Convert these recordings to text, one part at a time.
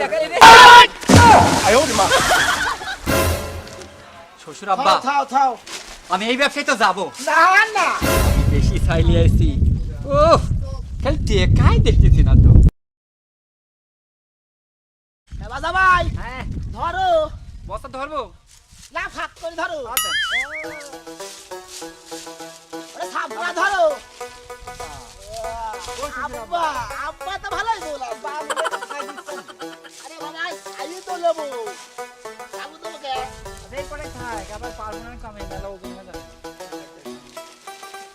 দেখা এই রে। শ্বশুর আব্বা থাও থাও আমি এই ব্যবসায় তো যাব। না না। বেশি চাইলে আইছি। ও খালি টেকাই দেখতেছি না তো। বাজা ভাই হ্যাঁ। ধরো। বস্তা ধরবো। না ফাঁক করে ধরো। ওরে ধরো। আব্বা আব্বা তো ভালোই করে আবার পারব না কমে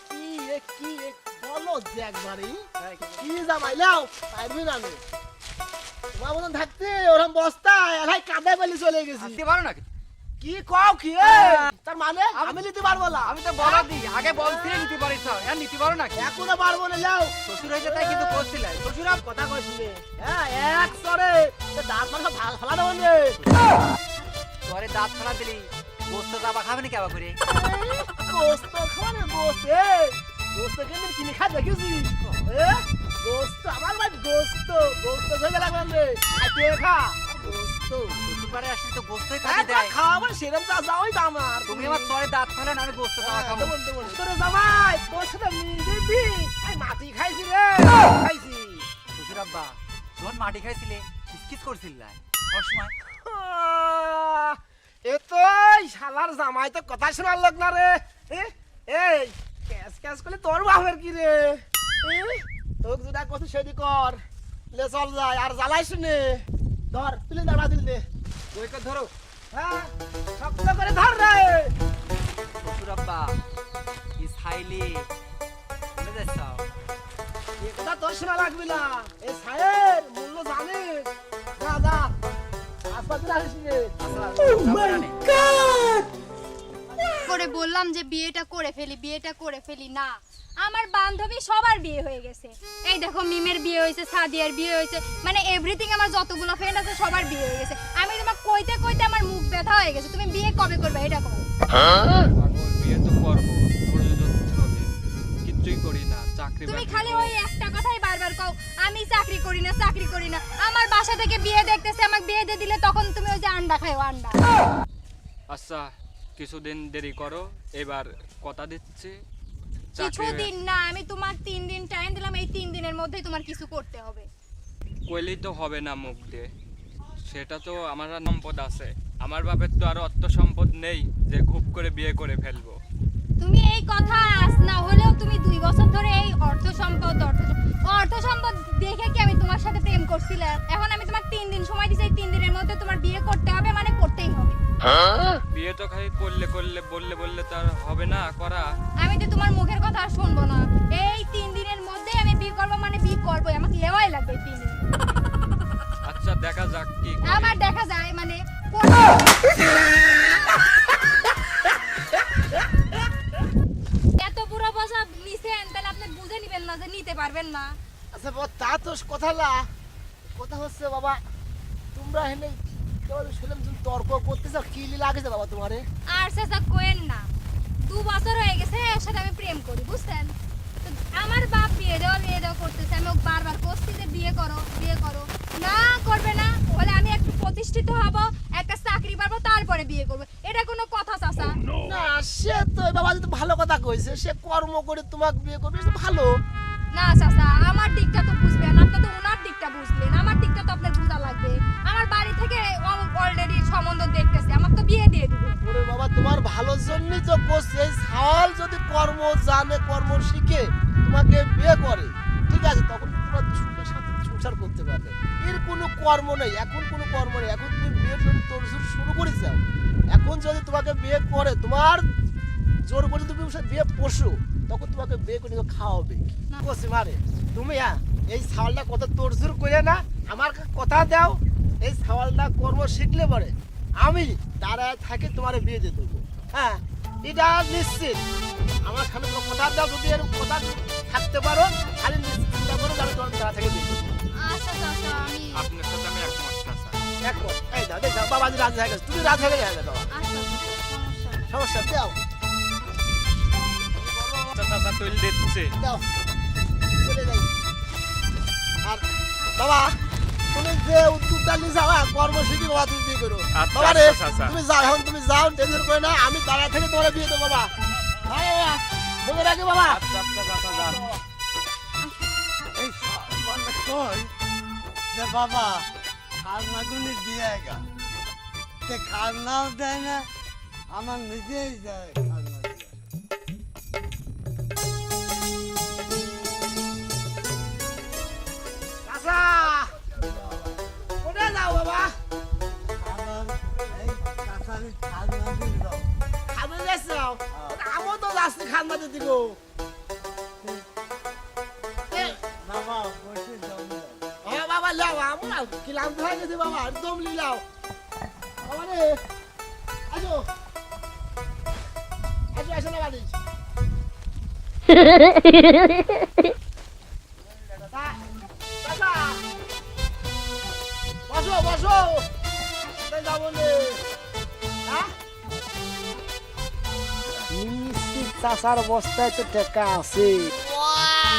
কি এ কি এ বলো যে একবারই কি? জামাই লাও পারবি না আমি তোমার মতন থাকতে ওরকম বস্তায় আর কাদায় বলি চলে গেছি। দিতে পারো না কি কও কি তার মানে? আমি নিতে পারব না। আমি তো বলা দিই আগে বলছিলে নিতে পারিস হ্যাঁ নিতে পারো না এখনও পারব না লাও শ্বশুর হয়েছে তাই কিন্তু করছিলে শ্বশুরা কথা কইছিলে হ্যাঁ এক সরে। দাঁত মাথা ফালা দেবো রে ঘরে দাঁত ফেলা দিলি। গোস্ত যাবা খাবে না কেবা করে গোস্ত খাওয়ানে গোস্ত। গোস্ত কেমন কিনে খা দেখেছি? গোস্ত আমার ভাই গোস্ত। গোস্ত হয়ে লাগবে রে। খা। গোস্ত। শ্বশুর আসলে তো গোস্তই একবার দেয়। খাওয়াবার সেরকম চা যাওয়াই তো আমার তুমি আমার চরে দাঁত ফেলে না আমি গোস্ত যাওয়া খাব দেবো। তোরে জামাই তোর সাথে দিবি আমি মাটি খাইছি রে খাইছি। শ্বশুর আব্বা যখন মাটি খাইছিলে কিসকিস করছিল না? অসময় এ তো শালার জামাই তো কথা শোনার লোক না রে। এই ক্যাশ ক্যাশ করলে তোর বাপের কি রে? তোকে যেটা কথা সেদি কর। লে চল যায় আর জ্বালাই শুনে ধর তুলে দে তুলে দে। ওইকে ধরো। হ্যাঁ শক্ত করে ধর রে। শ্বশুর আব্বা যাচ্ছ লাগবে না। সায়ের মূল্য জানিস। রে। করে বললাম যে বিয়েটা করে ফেলি বিয়েটা করে ফেলি না। আমার বান্ধবী সবার বিয়ে হয়ে গেছে। এই দেখো মিমের বিয়ে হয়েছে সাদিয়ার বিয়ে হয়েছে মানে এভরিথিং আমার যতগুলো ফ্রেন্ড আছে সবার বিয়ে হয়ে গেছে। আমি তোমার কইতে কইতে আমার মুখ ব্যথা হয়ে গেছে তুমি বিয়ে কবে করবে এটা কও। বিয়ে তো করব কিচ্ছুই করি না চাকরি তুমি খালি ওই একটা কথাই বারবার কও আমি চাকরি করি না চাকরি করি না। আমার বাসা থেকে বিয়ে দেখতেছে আমাকে বিয়ে দিয়ে দিলে তখন তুমি ওই যে আন্ডা খাও আন্ডা। আচ্ছা কিছুদিন দেরি করো এবার কথা দিচ্ছি। কিছুদিন না আমি তোমার তিন দিন টাইম দিলাম এই তিন দিনের মধ্যেই তোমার কিছু করতে হবে। কইলেই তো হবে না মুখ দিয়ে। সেটা তো আমার সম্পদ আছে। আমার বাপের তো আর অর্থ সম্পদ নেই যে খুব করে বিয়ে করে ফেলব। তুমি এই কথা আজ না হলেও তুমি দুই বছর ধরে এই অর্থ সম্পদ অর্থ অর্থ সম্পদ দেখে কি আমি তোমার সাথে প্রেম করছিলাম? এখন আমি তোমার তিন দিন সময় দিছি এই তিন দিনের মধ্যে তোমার বিয়ে করতে হবে বিয়ে তো খালি করলে করলে বললে বললে তো আর হবে না করা। আমি তো তোমার মুখের কথা আর শুনব না। এই তিন দিনের মধ্যে আমি বিয়ে করব মানে বিয়ে করব আমাকে লেওয়াই লাগবে তিন দিন। আচ্ছা দেখা যাক কি। আবার দেখা যায় মানে এত বুড়ো বসা নিছেন তাহলে আপনি বুঝে নিবেন না যে নিতে পারবেন না। আচ্ছা তা তো কথা না। কথা হচ্ছে বাবা তোমরা হেনে শুনলাম তুমি তর্ক করতে চাও কি লাগেছে বাবা তোমারে? আর সেসব কোয়েন না। দু বছর হয়ে গেছে এর সাথে আমি প্রেম করি বুঝছেন? আমার বাপ বিয়ে দেওয়া বিয়ে দেওয়া করতেছে আমি ওকে বারবার করছি যে বিয়ে করো বিয়ে করো। না করবে না বলে আমি একটু প্রতিষ্ঠিত হব একটা চাকরি পাবো তারপরে বিয়ে করব। এটা কোনো কথা চাচা? না সে তো বাবা যদি ভালো কথা কইছে সে কর্ম করে তোমাকে বিয়ে করবে ভালো। না, চাচা, আমার দিকটা তো বুঝবেন আপনি তো ওনার দিকটা বুঝবেন আমার দিকটা তো আপনার বোঝা লাগবে। আমার বাড়ি থেকে অলরেডি সম্বন্ধ দেখতেছে আমার তো বিয়ে দিয়ে দিবে। বাবা, তোমার ভালোর জন্যই তো করছে, এই সাওয়াল যদি কর্ম জানে, কর্ম শিখে, তোমাকে বিয়ে করে, ঠিক আছে, তখন তোমরা সুখের সাথে সংসার করতে পারবে। এর কোনো কর্ম নেই, এখন কোনো কর্ম নেই, এখন তুমি বিয়ের জন্য তোর শুরু করে এখন যদি তোমাকে বিয়ে করে, তোমার জোর করে তুমি বিয়ে পোষো তখন তোমাকে বিয়ে করে নিয়ে খাওয়াবে। না। মারে তুমি হ্যাঁ এই সাওয়ালটা কত তোরজোর করে না আমার কথা দাও এই সাওয়ালটা কর্ম শিখলে পরে আমি দাঁড়ায় থাকি তোমার বিয়ে দিয়ে দেবো। হ্যাঁ এটা নিশ্চিত। আমার সামনে কোনো কথা দাও যদি এরকম কথা থাকতে পারো খালি নিশ্চিত চিন্তা করো আমি তোমার দাঁড়া থেকে বিয়ে দেবো। আচ্ছা আপনার সাথে আমি একমত চাচা এই দাও দেখ বাবা রাজি হয়ে গেছে তুমি রাজি হয়ে গেছে বাবা আচ্ছা সমস্যা সমস্যা দাও। চাচা তুলে দিচ্ছে। দাও। আর বাবা তুমি যে উদ্যোগটা নিয়ে যাও হ্যাঁ, কর্মসূচি বাবা তুমি বিয়ে করো। আচ্ছা, বাবা রে আচ্ছা, আচ্ছা। তুমি যাও এখন তুমি যাও টেনশন করে না আমি দাঁড়া থেকে তোমার বিয়ে দেবো বাবা। হ্যাঁ বাবা মনে রাখি বাবা। যে দিয়ে গা তে দেয় না? আমার নিজেই যায় খাবে যাচ্ছাও আমিও তো যাচ্ছি দিতে গো এ, বাবা লাও আমরা ক্লান্ত হয়ে গেছে বাবা একদম লিলাও বাবা আসো আসো আসো না বাড়ি বসো। বসো যাব নে। চাষার বস্তায় তো টেকা আছে।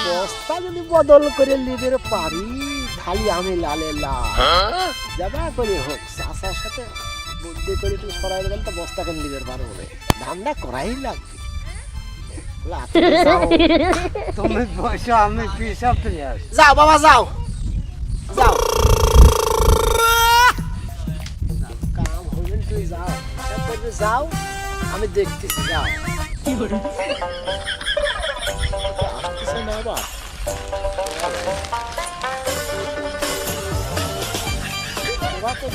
বস্তা যদি বদল করে লিবের পারি খালি আমি লালে লাল। যাবা করে হোক চাষার সাথে বুদ্ধি করে একটু সরাই দেবেন তো বস্তা কেন লিবের পারো বলে। ধান্দা করাই লাগবে। তুমি বসো আমি পিসা ফিরে আসি যাও বাবা যাও। যাও। কাম হইলেন তুই যাও। হিসাব যাও। আমি দেখতেছি যাও। আসতেছে না আবার ওরা তো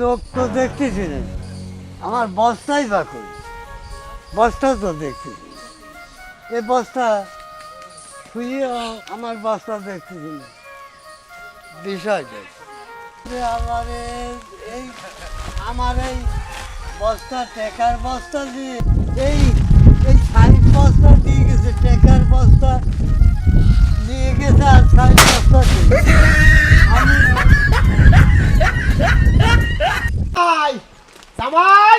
লোক তো দেখতেছি না আমার বস্তাই বা করি বস্তা তো দেখতেছি এই বস্তা শুয়েও আমার বস্তা দেখতেছি না বিষয় আমার এই- এই আমার এই বস্তা টেকার বস্তা দিয়ে এই এই সাইড বস্তা দিয়ে গেছে টেকার বস্তা দিয়ে গেছে আর সাইড বস্তা দিয়ে। আমি জামাই!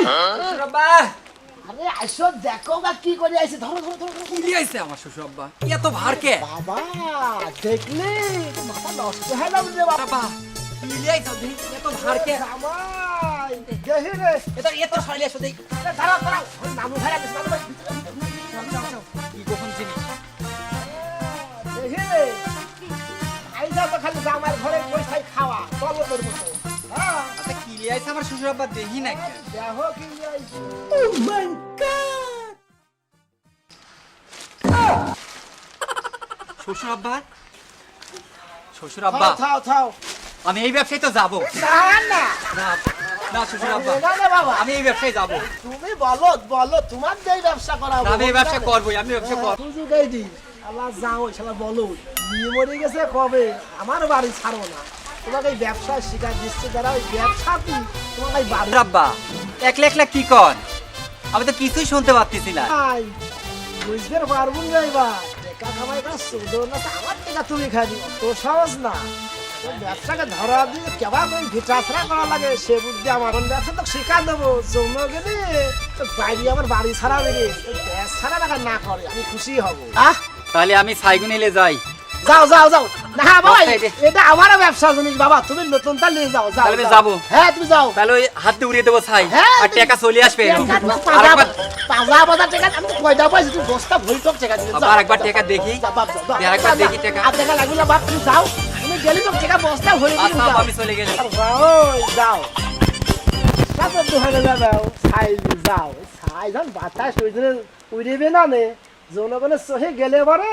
আরে আইসো দেখো বা কি করে আইছে? ধরো ধরো ধরো ধরো। কি লিয়াইছে আমার শ্বশুরাব্বা? এত ভার কে? বাবা দেখলি? তো মাথা নষ্ট হয়ে যাবে রে বাবা। বাবা কি লিয়াইছ দেখি এত ভার কে? জামাই দেখি রে। এটা এত শৈলে এসো দেখি এ, দাঁড়াও দাঁড়াও। ওই ভাই আছে নামু ভাই। ভিতরে, ভিতরে, ভিতরে। কি গোপন জিনিস? দেখি রে। আইসা তো খালি জামার ঘরে বসে খাওয়া চলো তোর মতো। হ্যাঁ? কি আমার শ্বশুরাব্বা দেখি না দেখো কি আইছে শ্বশুরাব্বা শ্বশুরাব্বা থাও থাও থাও। আমি এই ব্যবসায় তো যাব না। না না না শ্বশুরাব্বা না না বাবা। আমি এই ব্যবসায় যাব। তুমি বলো বলো তোমার যেই ব্যবসা করা আমি এই ব্যবসা করবোই আমি ব্যবসা করব সুযোগ এই দি আল্লাহ যাও শালা বলো। বিয়ে মরে গেছে কবে? আমার বাড়ি ছাড়ো না। তোমাকে এই ব্যবসা শিখাই দিচ্ছে যারা ওই ব্যবসা কি তোমাকে এই বাড়ি রাব্বা একলা একলা কি কর? আমি তো কিছুই শুনতে পারতেছি না। নাই বুঝতে পারব না এবার। টেকা কামাই করা সুদো না আমার টেকা তুমি খাবি। তো সহজ না। ব্যবসাকে ধরা দিয়ে কেবা করে ভিটাছড়া করা লাগে। সে বুদ্ধি আমার ব্যবসা তো শিখা দেবো। জন্য গেলে তো বাইরে আমার বাড়ি ছাড়া বেরিয়ে গ্যাস ছাড়া টাকা না করে আমি খুশি হব। আহ তাহলে আমি সাইগুনিলে যাই। যাও যাও যাও। না বাবা বস্তায় এটা আমারও ব্যবসা জিনিস বাবা। তুমি নতুনটা নিয়ে যাও যাও আমি যাব। হ্যাঁ তুমি যাও। তাহলে ওই হাত দিয়ে উড়িয়ে দেবো ছাই। হ্যাঁ, আর টাকা চলে আসবে। পাঁচা- আরেকবার পাঁচা পাঁচা টাকা আমি কয়টা পাইছি তুমি বস্তা ভরি টপ টাকা দিলে আবার একবার টাকা দেখি। যা বাপ, যা, বাপ। আরেকবার দেখি টাকা। আর টাকা লাগবে না বাপ তুমি যাও। তুমি গেলি তো টাকা বস্তা ভরে আচ্ছা আমি চলে গেলে। আর যাও। তারপর দোকানে যাবে ছাই যাও। ছাই যখন বাতাস উড়ে উড়িবে না নে। জনগণের সহে গেলে পরে।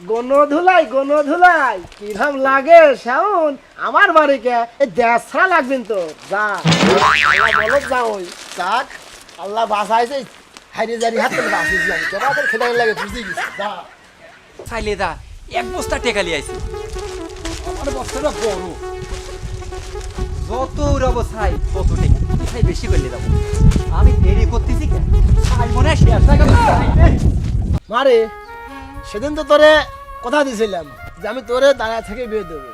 গণ ধুলাই গণ ধুলাই কিরম লাগে শাউন আমার বাড়িকে এই দেশ ছাড়া লাগবেন তো যা। আল্লাহ বলো যাও যাক আল্লাহ বাসাইছে হাইরে জারি হাত করে বাসিয়েছিলাম কেবা তোর খেতে লাগে বুঝতে গেছি যা। ছাইলে দা এক বস্তা টাকা লিয়ে আইছি। আমার বস্তাটা বড়। যত উড়াবো ছাই তত টাকা। ছাই বেশি করলে যাব। আমি দেরি করতেছি কেন? ছাই মনে হয় শেষ টাকা মারে সেদিন তো তোরে কথা দিয়েছিলাম যে আমি তোরে দাঁড়া থেকে বিয়ে দেবো।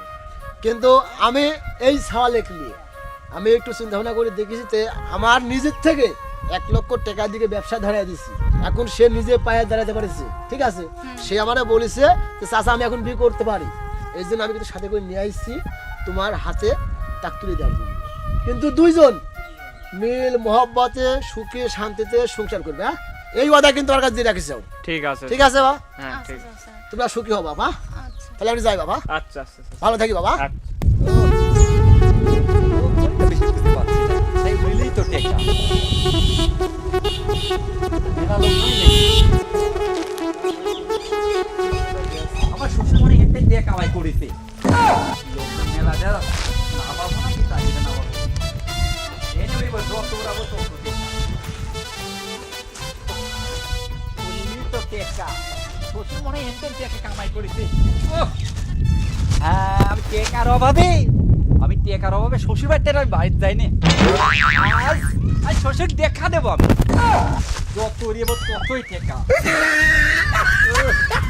কিন্তু আমি এই ছাওয়া লিখলি। আমি একটু চিন্তা ভাবনা করে দেখেছি তে আমার নিজের থেকে এক লক্ষ টাকা দিকে ব্যবসা ধরে দিছি। এখন সে নিজে পায়ে দাঁড়াতে পারেছে ঠিক আছে? সে আমারে বলেছে যে চাচা আমি এখন বিয়ে করতে পারি। এই জন্য আমি কিন্তু সাথে করে নিয়ে আসছি তোমার হাতে তাক তুলে দেওয়ার জন্য। কিন্তু দুইজন মিল মহব্বতে সুখে শান্তিতে সংসার করবে হ্যাঁ? এই ওয়াদা কিন্তু আমার কাছে দিয়ে রাখিস যাও। ঠিক আছে। ঠিক আছে বা হ্যাঁ আচ্ছা ঠিক। চাচা তোমরা সুখী হও বাবা। আচ্ছা। তাহলে আমি যাই বাবা। আচ্ছা আচ্ছা আচ্ছা, ভালো থাকি বাবা। আচ্ছা? আমার শ্বশুর মনে হেঁটে দিয়ে কামাই করেছে। মেলা না পাবো না কি তাই না এই নিয়ে উড়াবো কামাই করেছে। হ্যাঁ আমি টেকার অভাবে আমি টেকার অভাবে শ্বশুর বাড়িতে আমি বাড়িতে যাইনি। আজ আজ শ্বশুর দেখা দেবো আমি। যত রেব ততই টেকা।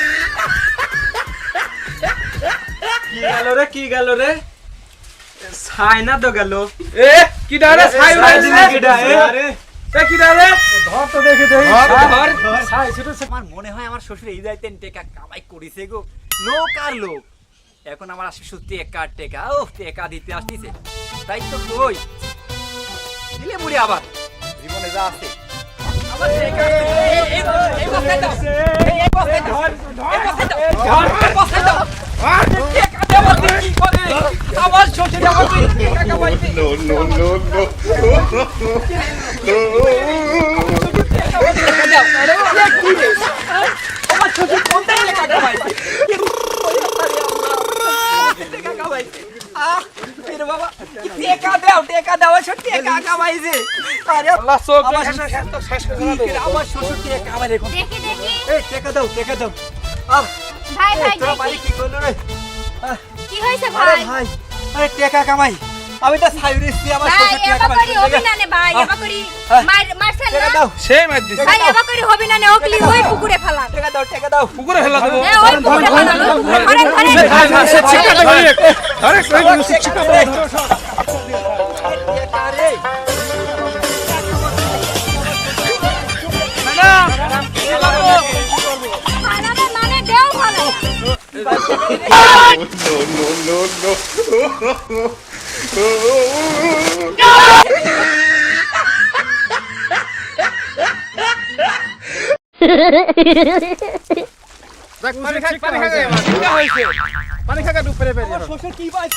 কি গেল রে কি গেল রে? ছাই তো গেল। এ কি ডারে ছাই হয়েছে কি ডারে এ কি ডারে ধর তো দেখে দেই ধর ছাই ছোট ছোট। আমার মনে হয় আমার শ্বশুর এই যাইতেন টেকা কামাই করিছে গো। লোক লোক। এখন আমার আসে শুধু টেকা টেকা। ও টেকা দিতে আসতিছে। তাই তো কই? দিলে মুড়ি আবার। জীবনে যা আছে। আমার টেকা এই- এই- এই এই- এই এই বস্তায় দাও। এই বস্তায় দাও। টেকা দেবো তুই কি করে? আমার শ্বশুর আমার টেকা আমার কোনটাই লেখা কামাইছে টেকা দাও টেকা দাও সব টেকা কামাইছে আরে আল্লাহ আমার শেষ করে আমার শ্বশুর টেকা দেখি দেখি। এই টেকা দাও টেকা দাও আহ ভাই ভাই কি করল রে? কি হয়েছে ভাই? ভাই আরে টেকা কামাই। আমি তো সাইরিসি আমার ভাই এবা করি হবি না নে ভাই এবা করি মার মারছেন না দাও। সেই মার দিছে ভাই এবা করি হবি না নে ওকলি ওই পুকুরে ফেলান টেকা দাও টেকা দাও। পুকুরে ফেলা দেবো। হ্যাঁ ওই পুকুরে ওই পুকুরে ধরেন ধরেন ফালাবে মানে দেও ভালো। আমার শ্বশুর কি শ্বশুর কি বাইস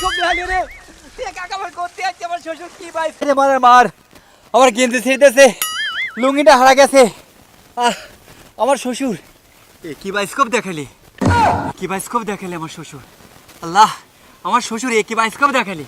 আমার গেঞ্জি ছিঁড়তেছে লুঙ্গিটা হারা গেছে। আহ আমার শ্বশুর এ কি বাইস্কোপ দেখালি? কি বাইস্কোপ দেখালি আমার শ্বশুর? আল্লাহ। আমার শ্বশুর একই বাইস্কোপ দেখালি।